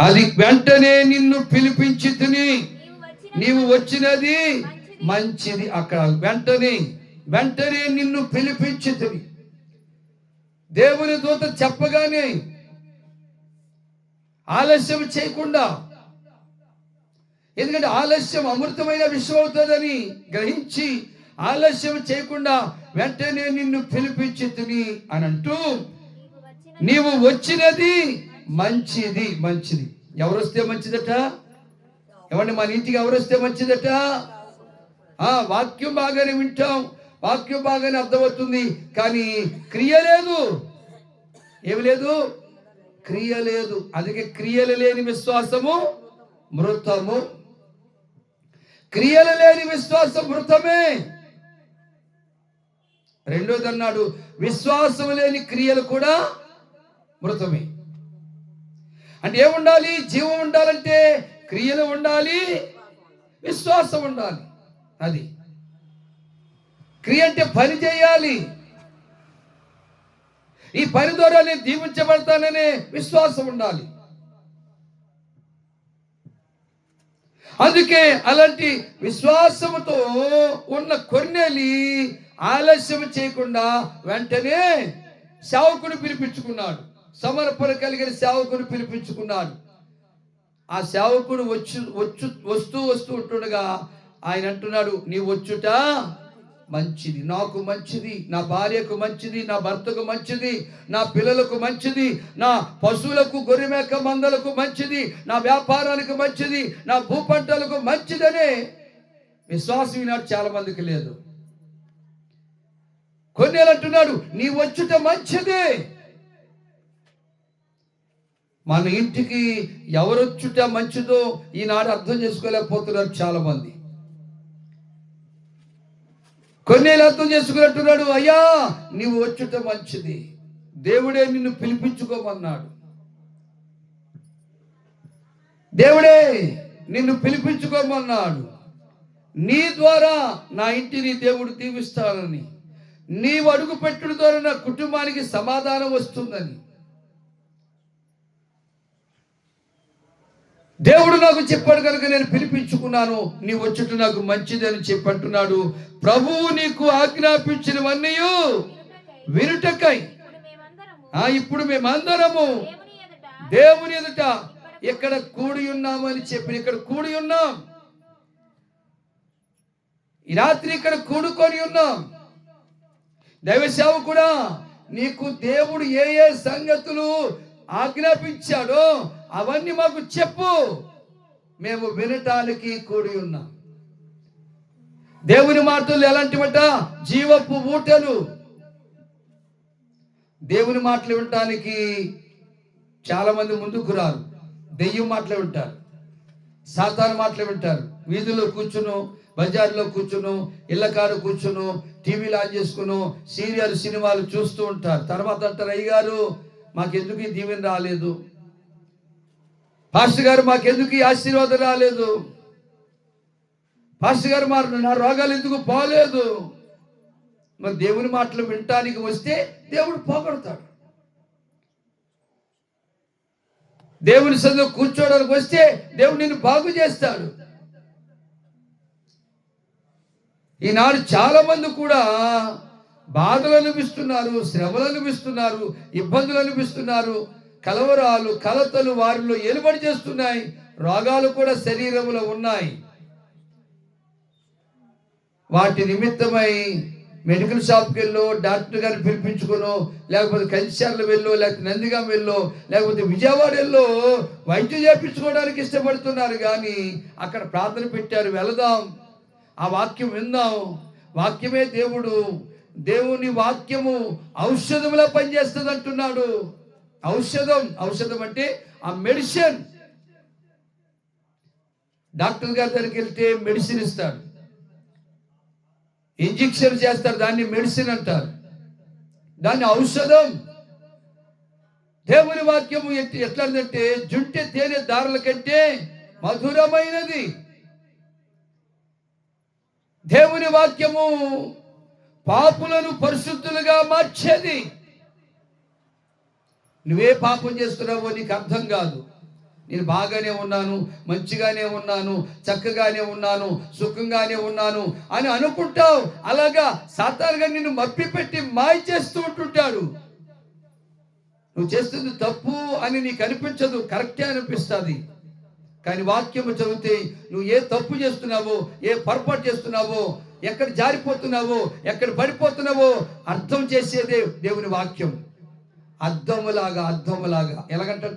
అది వెంటనే నిన్ను పిలిపించి తిని. నీవు వచ్చిన నీవు వచ్చినది మంచిది. అక్కడ. వెంటనే వెంటనే నిన్ను పిలిపించి తిని. దేవుని దూత చెప్పగానే ఆలస్యం చేయకుండా ఎందుకంటే ఆలస్యం అమృతమైన విషయం అవుతుందని గ్రహించి ఆలస్యం చేయకుండా వెంటనే నిన్ను పిలిపించి తిని అని అంటూ నీవు వచ్చినది మంచిది మంచిది. ఎవరు వస్తే మంచిదట? ఏమండి మన ఇంటికి ఎవరు వస్తే మంచిదట? ఆ వాక్యం బాగానే వింటాం. వాక్యం బాగానే అర్థమవుతుంది. కానీ క్రియ లేదు. ఏమి లేదు? క్రియ లేదు. అందుకే క్రియలు లేని విశ్వాసము మృతము. క్రియలు లేని విశ్వాసం మృతమే. రెండోది అన్నాడు విశ్వాసం లేని క్రియలు కూడా మృతమే. అంటే ఏముండాలి? జీవం ఉండాలంటే క్రియలు ఉండాలి విశ్వాసం ఉండాలి. అది. క్రియ అంటే పని చేయాలి. ఈ పని ద్వారా నేను దీవించబడతాననే విశ్వాసం ఉండాలి. అందుకే అలాంటి విశ్వాసముతో ఉన్న కొన్నెలి ఆలస్యం చేయకుండా వెంటనే సేవకుని పిలిపించుకున్నాడు. సమర్పణ కలిగిన సేవకుని పిలిపించుకున్నాడు. ఆ సేవకుడు వచ్చి వచ్చు వస్తూ వస్తూ ఉంటుండగా ఆయన అంటున్నాడు నీ వచ్చుట మంచిది. నాకు మంచిది నా భార్యకు మంచిది నా భర్తకు మంచిది నా పిల్లలకు మంచిది నా పశువులకు గొర్రెమేక మందలకు మంచిది నా వ్యాపారానికి మంచిది నా భూపంటలకు మంచిదనే విశ్వాసం ఈనాడు చాలా మందికి లేదు. కొన్ని అంటున్నాడు నీ వచ్చుట మంచిదే. మన ఇంటికి ఎవరొచ్చుట మంచిదో ఈనాడు అర్థం చేసుకోలేకపోతున్నారు చాలామంది. కొన్నేళ్ళు అర్థం చేసుకున్నట్టున్నాడు అయ్యా నీవు వచ్చుట మంచిది. దేవుడే నిన్ను పిలిపించుకోమన్నాడు. దేవుడే నిన్ను పిలిపించుకోమన్నాడు. నీ ద్వారా నా ఇంటిని దేవుడు దీవిస్తానని నీవు అడుగు పెట్టుడు ద్వారా నా కుటుంబానికి సమాధానం వస్తుందని. దేవుడు నాకు చెప్పాడు కనుక నేను పిలిపించుకున్నాను. నీ వచ్చుట నాకు మంచిదని చెప్పంటున్నాడు. ప్రభువు నీకు ఆజ్ఞాపించినవన్నీ వినుటకై. ఇప్పుడు ఆ ఇప్పుడు మేమందరము దేవుని ఎదుట ఇక్కడ కూడి ఉన్నాము అని చెప్పి ఇక్కడ కూడి ఉన్నాం. ఈ రాత్రి ఇక్కడ కూడుకొని ఉన్నాం. దైవ కూడా నీకు దేవుడు ఏ ఏ సంగతులు ఆజ్ఞాపించాడో అవన్నీ మాకు చెప్పు. మేము వినటానికి కూడి ఉన్నాం. దేవుని మాటలు ఎలాంటివట జీవపు ఊటలు. దేవుని మాటలు వినటానికి చాలామంది ముందుకు రారు. దెయ్యం మాటలు వింటారు. సాతాను మాటలు వింటారు. వీధిలో కూర్చును బజార్లో కూర్చును ఇళ్ళకారు కూర్చును టీవీలు ఆన్ చేసుకును సీరియల్ సినిమాలు చూస్తూ ఉంటారు. తర్వాత అంటారు అయ్యగారు మాకెందుకు ఈ దీవెన రాలేదు? పాస్టర్ గారు మాకెందుకు ఈ ఆశీర్వాదం రాలేదు? పాస్టర్ గారు మా నా రోగాలు ఎందుకు పోలేదు? మరి దేవుని మాటలు వినటానికి వస్తే దేవుడు పోగొడతాడు. దేవుని సందు కూర్చోడానికి వస్తే దేవుడు నిన్ను బాగు చేస్తాడు. ఈనాడు చాలా మంది కూడా బాధలు అనిపిస్తున్నారు శ్రమలు అనిపిస్తున్నారు ఇబ్బందులు అనిపిస్తున్నారు. కలవరాలు కలతలు వారిలో ఎలుబడి చేస్తున్నాయి. రోగాలు కూడా శరీరంలో ఉన్నాయి. వాటి నిమిత్తమై మెడికల్ షాప్కి వెళ్ళో డాక్టర్ గారిని పిలిపించుకునో లేకపోతే కంచార్లు వెళ్ళో లేకపోతే నందిగాం వెళ్ళో లేకపోతే విజయవాడ వెళ్ళో వైద్యం చేపించుకోవడానికి ఇష్టపడుతున్నారు. కానీ అక్కడ ప్రార్థన పెట్టారు వెళదాం. ఆ వాక్యం విందాం. వాక్యమే దేవుడు. దేవుని వాక్యము ఔషధములా పనిచేస్తుంది అంటున్నాడు ఔషధం. ఔషధం అంటే ఆ మెడిసిన్. డాక్టర్ గారి దగ్గరికి వెళ్తే మెడిసిన్ ఇస్తారు. ఇంజెక్షన్ చేస్తారు దాన్ని మెడిసిన్ అంటారు. దాన్ని ఔషధం. దేవుని వాక్యము ఎట్- ఎట్లాంటిదంటే జుంటె తేనె దారుల కంటే మధురమైనది. దేవుని వాక్యము పాపులను పరిశుద్ధులుగా మార్చేది. నువ్వే పాపం చేస్తున్నావో నీకు అర్థం కాదు. నేను బాగానే ఉన్నాను మంచిగానే ఉన్నాను చక్కగానే ఉన్నాను సుఖంగానే ఉన్నాను అని అనుకుంటావు. అలాగా సాతారుగా నిన్ను మప్పిపెట్టి మాయ చేస్తూ ఉంటుంటాడు. నువ్వు చేస్తుంది తప్పు అని నీకు అనిపించదు కరెక్టే అనిపిస్తుంది. కానీ వాక్యము చదివితే నువ్వు ఏ తప్పు చేస్తున్నావో ఏ పొరపాటు చేస్తున్నావో ఎక్కడ జారిపోతున్నావో ఎక్కడ పడిపోతున్నావో అర్థం చేసేదే దేవుని వాక్యం. అద్దములాగా అద్దములాగా ఎలాగంటే